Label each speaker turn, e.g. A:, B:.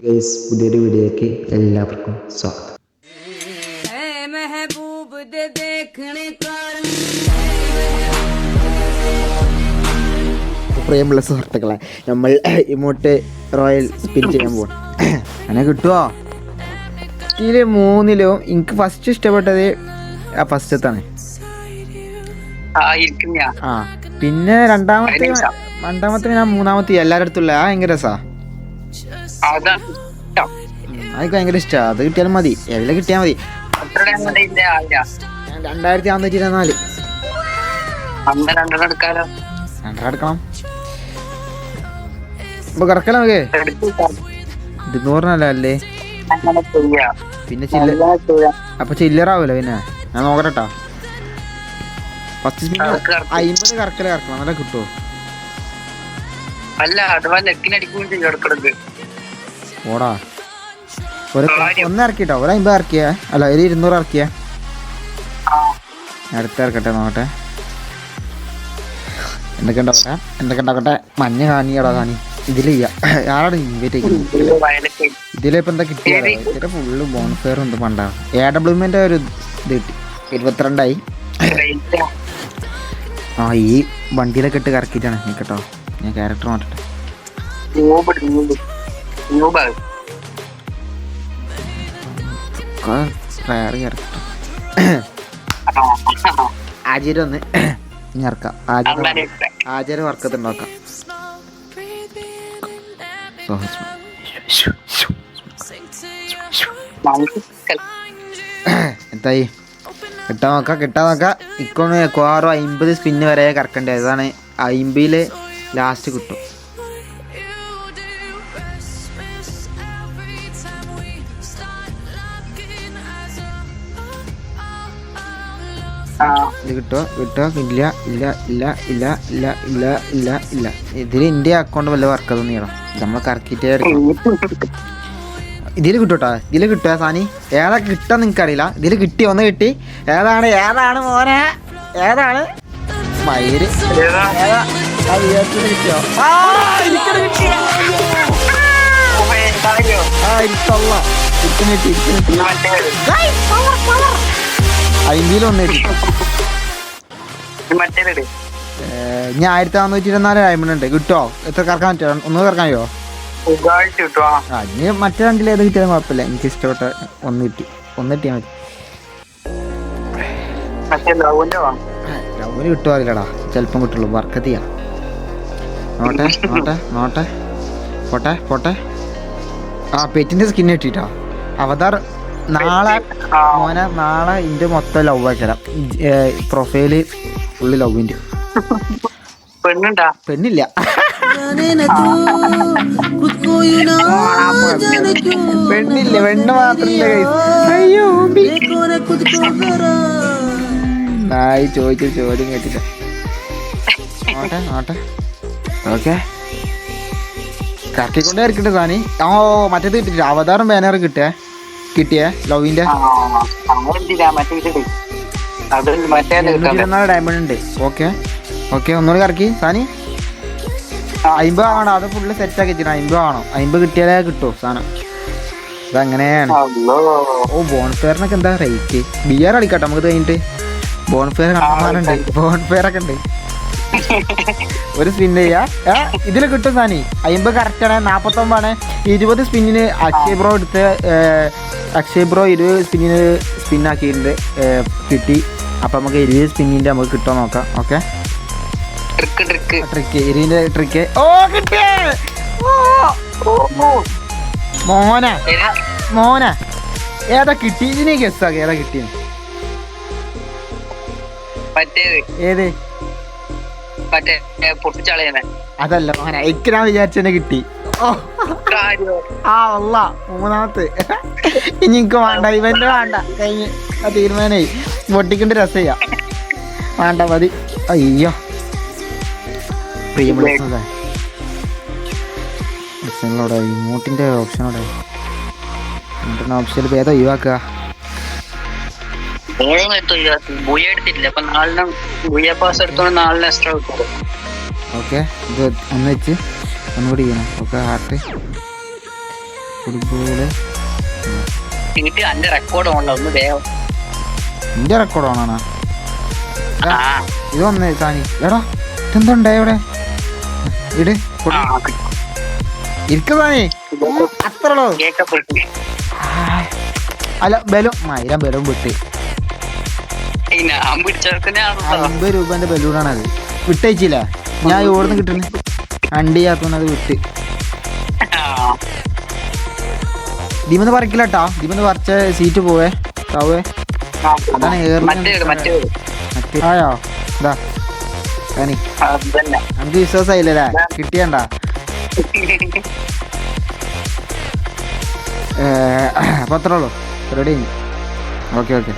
A: Guys പുതിയൊരു വീഡിയോയ്ക്ക് എല്ലാവർക്കും സ്വാഗതം.
B: പ്രിയമുള്ള സുഹൃത്തുക്കളെ നമ്മൾ ഇമോട്ട് റോയൽ സ്പിൻ ചെയ്യാൻ പോകണം അങ്ങനെ കിട്ടുമോ ഇതിൽ മൂന്നിലും എനിക്ക് ഫസ്റ്റ് ഇഷ്ടപ്പെട്ടത് ആ ഫസ്റ്റത്താണ് ആ പിന്നെ രണ്ടാമത്തെ രണ്ടാമത്തെ ഞാൻ മൂന്നാമത്തെ എല്ലാവരുടെ അടുത്തുള്ള ആ ഭയങ്കര രസാ. അതൊക്കെ ഭയങ്കര ഇഷ്ടമാണ് അത് കിട്ടിയാലും മതി. എല്ലാം കിട്ടിയാൽ മതി. രണ്ടായിരത്തി അറുന്നൂറ്റി ഇരുപത്തിനാല്.
C: രണ്ടെണ്ണം എടുക്കാലോ.
B: രണ്ടര എടുക്കണം. ഇപ്പൊ കിടക്കല നമുക്ക്? ഇരുന്നൂറിനല്ല അല്ലേ പിന്നെ ചില്ല. അപ്പൊ ചില്ലറാവൂല പിന്നെ? ഞാൻ നോക്കട്ടെട്ടാ. ഫസ്റ്റ് അയിമ്പത് കറക്കല കറക്കണം. നല്ല കിട്ടുമോ
C: അല്ല അഥവാ ലെക്കിനടിക്കുകയും ചെയ്യും എടുക്കണത്
B: ഓടാ ഒരു. ഒന്ന് ഇറക്കിട്ടോ. ഒരു അമ്പത് ഇറക്കിയ. അല്ല ഒരു ഇരുന്നൂറ് ഇറക്കിയ. അടുത്ത് ഇറക്കട്ടെ നോക്കട്ടെ. എന്തൊക്കെ ഉണ്ടാവട്ടെ? എന്തൊക്കെ ഉണ്ടാക്കട്ടെ മഞ്ഞ കാണിയടാ കാണി. ഇതിലില്ല ആരാണ് ഇൻവൈറ്റ് ചെയ്യുന്നത് ഇതിലിപ്പോ എന്താ കിട്ടിയത്? ഇതിന്റെ ഫുള്ള് ബോൺഫെയർ ഉണ്ട് പണ്ടാ. എ ഡബ്ല്യുമിന്റെ ഒരു ഇത് കിട്ടി. ഇരുപത്തിരണ്ടായി. ആ. ഈ വണ്ടിയിലൊക്കെ ഇട്ട് കറക്കിയിട്ടാണ്. കേട്ടോ. ഞാൻ ക്യാരക്ടർ മാറ്റട്ടെ.
C: ന്യൂബാണ്
B: ആചാര്യം ഇറക്കാം.
C: ആചാരം
B: ആചാരം വർക്കത്ത് ഉണ്ടാക്കാം എന്തായി? കിട്ടാ നോക്കാം കിട്ടാ നോക്കാം. ഇക്കോണ് ക്വാറോ അമ്പത് സ്പിന്ന് വരെ കറക്കണ്ടേ? അതാണ് അമ്പതിൽ ലാസ്റ്റ് കിട്ടും. ഇത് കിട്ടുമോ കിട്ടുമോ ഇല്ല ഇല്ല ഇല്ല ഇല്ല ഇല്ല ഇല്ല ഇല്ല ഇല്ല. ഇതിൽ എന്റെ അക്കൗണ്ട് വല്ല വർക്ക് അതൊന്നും ചെയ്യണം നമ്മൾ കറക്കിയിട്ടേ ഇതിൽ കിട്ടൂട്ടാ ഇതിൽ കിട്ടുക സാനി? ഏതാ കിട്ടാൻ നിങ്ങൾക്ക് അറിയില്ല ഇതിൽ കിട്ടി ഒന്ന് കിട്ടി. ഏതാണ് ഏതാണ് മോനെ? ഏതാണ്? മയിൽ. കിട്ടിയോ? ആ എനിക്കത് കിട്ടിയോ
C: ഓ, ഏതായാലും
B: ആ എനിക്കല്ല ഇരിക്കും കിട്ടി ഇരിക്കും
C: അയിമ്പിയിൽ ഒന്നേറ്റി
B: ഇനി ആയിരത്തി നാനൂറ്റി ഇരുപത്തിനാല് ഡയമണ്ട് ഉണ്ട്. കിട്ടോ? എത്ര കറക്കാൻ പറ്റുമോ ഒന്ന് കറക്കാൻ കഴിയോ അതിന് മറ്റേ രണ്ടിലേത് കിട്ടിയാലും കുഴപ്പമില്ല. എനിക്ക് ഇഷ്ടപ്പെട്ട ഒന്ന് കിട്ടി. ഒന്ന് കിട്ടിയാൽ മതി. ലവന് കിട്ടുവാറില്ലടാ ചിലപ്പം കിട്ടുള്ളൂ. വർക്ക് വർക്കത്തിയാ. നോട്ടെ നോട്ടെ നോട്ടെ. പോട്ടെ പോട്ടെ. ആ പെറ്റിന്റെ സ്കിൻ കിട്ടിട്ടാ അവതാർ നാളെ. മോനെ നാളെ ഇന്റെ മൊത്തം ലവ് ആക്കണം പ്രൊഫൈൽ ഫുള്ള് ലവിന്റെ
C: പെണ്ണുണ്ടാ?
B: പെണ്ണില്ല. പെണ്ണില്ല പെണ്ണ് മാത്രല്ല അയ്യോ. നായി ചോദിച്ച ചോദ്യം കേട്ടില്ല. നോട്ടെ നോട്ടെ ഓക്കെ. കറക്കിക്കൊണ്ടേ ഇരിക്കട്ടെ സാനി. ഓ മറ്റേത് കിട്ടില്ല അവതാരം ബാനർ കിട്ടിയേ. കിട്ടിയേ ലവിന്റെ ഡയമണ്ട് ഉണ്ട്. ഓക്കെ. ഓക്കെ ഒന്നുകൂടി കറക്കി. സാനി? അയിമ്പത് ആണോ? അത് ഫുള്ള് സെറ്റ് ആക്കി വെച്ചിട്ട് അയിമ്പത് ആണോ? അയിമ്പത് കിട്ടിയാലേ കിട്ടുമോ സാധനം
C: അതങ്ങനെയാണ്
B: ഓ ബോൺഫെയറിനൊക്കെ എന്താ റേറ്റ് ബിയർ അടിക്കട്ടെ നമുക്ക് കഴിഞ്ഞിട്ട്. ബോൺഫെയർ കണ്ടമാരുണ്ട് ബോൺഫെയർ ഒക്കെ ഉണ്ട്. ഒരു സ്പിൻ ചെയ്യാ. ഇതിൽ കിട്ടും സാനി. അമ്പത് കറക്റ്റ് ആണ് നാപ്പത്തൊമ്പതാണ്. ഇരുപത് സ്പിന്നിന് അക്ഷയ് ബ്രോ എടുത്ത് അക്ഷയ് ബ്രോ ഇരുപത് സ്പിന്നിന് സ്പിൻ ആക്കിയിട്ടുണ്ട് കിട്ടി. അപ്പൊ നമുക്ക് ഇരുപത് സ്പിന്നിന്റെ നമുക്ക് കിട്ടാൻ നോക്കാം ഓക്കെ?
C: ട്രിക്ക്
B: ഇരുവിന്റെ ട്രിക്ക് ഓ കിട്ടിയേ! മോന മോനെ. ഏതാ? കിട്ടി? ഇതിനെ ഗസ്സാക്കി ഏതാ കിട്ടിയത് ഏത്?
C: മറ്റേ പൊട്ടിച്ചളയണേ
B: അതല്ല മോനെ എനിക്ക് ഞാൻ വിചാരിച്ചെന്നെ കിട്ടി. ഓ. ആ അല്ല മൂന്നാമത്തെ. ഇനി എനിക്ക് വേണ്ട ഇവന്റെ വേണ്ട. കഴിഞ്ഞ് ആ തീരുമാനമായി പൊട്ടിക്കൊണ്ട് രസയ്യ. വേണ്ട മതി. അയ്യോ. പ്രിയമുള്ള ഓപ്ഷനിലൂടെ ഇമോട്ടിന്റെ ഓപ്ഷനോടെ ഓപ്ഷനിൽ ഭേദം ഒഴിവാക്കുക.
C: എടുത്തില്ല ബുയ എടുത്തിട്ടില്ല. അപ്പൊ നാലിന് ബുയ പാസ് എടുത്തോണ്ട് നാലിന് എക്സ്ട്രാ കിട്ടും
B: ഓക്കെ ഇത് ഒന്ന് വെച്ച് ഒന്നുകൂടി ചെയ്യണം. ഓക്കെ ഹാർട്ട്
C: ഫുട്ബോൾ എന്റെ റെക്കോർഡ് ഓണോ ഒന്ന് വേഗം.
B: നിന്റെ റെക്കോർഡ് ഓണാണോ സാനി. എടാ ഇതെന്തുണ്ടേ ഇവിടെ? ഇട്
C: ആ, അത്രയുള്ളൂ
B: അല്ല ബലും മൈരം ബലൂൺ വിട്ട് അമ്പത് രൂപന്റെ ബലൂണാണ് അത് വിട്ടയച്ചില്ല ഞാൻ ഓടുന്നു കിട്ടുന്നു അണ്ടി ആക്കുന്നത് വിട്ട്. ദിമെന്ന് പറിക്കില്ലട്ടാ ദിമെന്ന് പറിച്ച സീറ്റ് പോവേ താവേ അതാണ് ആയോ? ഇതാ.
C: അതന്നെ.
B: നമുക്ക് വിശ്വാസമായില്ലേ കിട്ടിയണ്ട. അപ്പൊ അത്രേ ഉള്ളൂ. Ready okay okay.